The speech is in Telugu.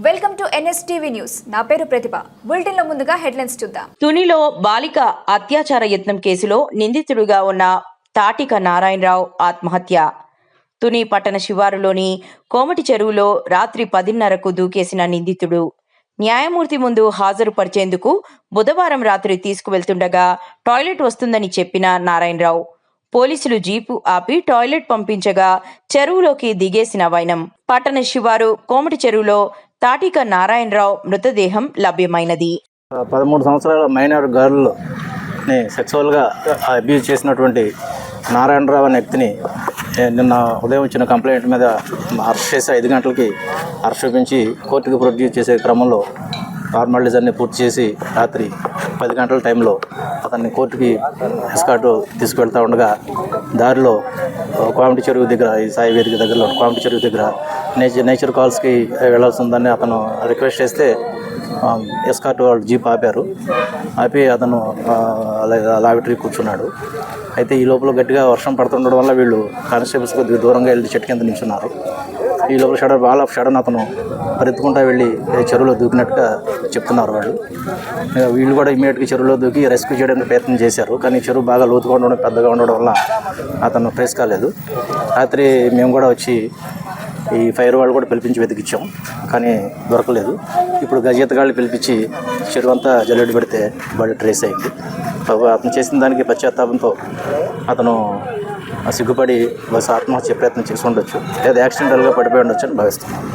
Welcome to NSTV news. నా పేరు ప్రతిభ. బులెటిన్లో ముందుగా హెడ్లైన్స్ చూద్దాం. తునిలో బాలిక అత్యాచార యత్నం కేసులో నిందితుడిగా ఉన్న తాటిక నారాయణరావు ఆత్మహత్య. తుని పట్టణ శివారులోని కోమటి చెరువులో రాత్రి పదిన్నరకు దూకేసిన నిందితుడు. న్యాయమూర్తి ముందు హాజరుపరిచేందుకు బుధవారం రాత్రి తీసుకువెళ్తుండగా టాయిలెట్ వస్తుందని చెప్పిన నారాయణరావు పోలీసులు జీపు ఆపి టాయిలెట్ పంపించగా చెరువులోకి దిగేసిన వైనం. పట్టణ శివారు కోమటి చెరువులో తాటిక నారాయణరావు మృతదేహం లభ్యమైనది. పదమూడు సంవత్సరాల మైనర్ గర్ల్ని సెక్సువల్గా అబ్యూజ్ చేసినటువంటి నారాయణరావు అనే వ్యక్తిని నిన్న ఉదయం వచ్చిన కంప్లైంట్ మీద అరెస్ట్ చేసి ఐదు గంటలకి అరెస్ట్ చూపించి కోర్టుకు ప్రొడ్యూస్ చేసే క్రమంలో ఫార్మాలిటీస్ అన్ని పూర్తి చేసి రాత్రి పది గంటల టైంలో అతన్ని కోర్టుకి ఎస్కాటు తీసుకువెళ్తా ఉండగా దారిలో కోమటి చెరువు దగ్గర ఈ సాయి వేదిక దగ్గరలో కోమటి చెరువు దగ్గర నేచర్ నేచర్ కాల్స్కి వెళ్ళాల్సి ఉందని అతను రిక్వెస్ట్ చేస్తే ఎస్కాట్ వాళ్ళు జీప్ ఆపారు. ఆపి అతను లాబిటరీ కూర్చున్నాడు. అయితే ఈ లోపల గట్టిగా వర్షం పడుతుండడం వల్ల వీళ్ళు కానిస్టేబుల్స్ కొద్దిగా దూరంగా వెళ్ళి చెట్టు కింద నిల్చున్నారు. ఈ లోపల షడర్ బాల్ ఆఫ్ షడన్ అతను పరిగెత్తుకుంటా వెళ్ళి చెరువులో దూకినట్టుగా చెప్తున్నారు వాళ్ళు. వీళ్ళు కూడా ఇమీడియట్గా చెరువులో దూకి రెస్క్యూ చేయడానికి ప్రయత్నం చేశారు. కానీ చెరువు బాగా లోతుగా ఉండడం పెద్దగా ఉండడం వల్ల అతను ట్రేస్ కాలేదు. రాత్రి మేము కూడా వచ్చి ఈ ఫైర్ వాళ్ళు కూడా పిలిపించి వెతికిచ్చాం. కానీ దొరకలేదు. ఇప్పుడు గజేతగాళ్ళు పిలిపించి చెరువు అంతా జల్లెడ పెడితే బాడీ ట్రేస్ అయింది. అతను చేసిన దానికి పశ్చాత్తాపంతో అతను సిగ్గుపడి బస్సు ఆత్మహత్య ప్రయత్నం చేసి ఉండొచ్చు. లేదా యాక్సిడెంటల్గా పడిపోయి ఉండొచ్చు అని భావిస్తున్నాను.